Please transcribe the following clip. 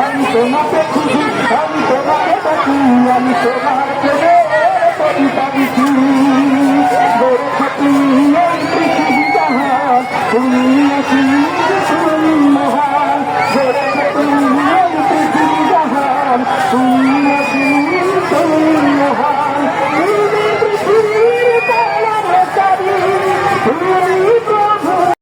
আমি তোমাকে খুঁজি আমি তোমাকে আমি তোমার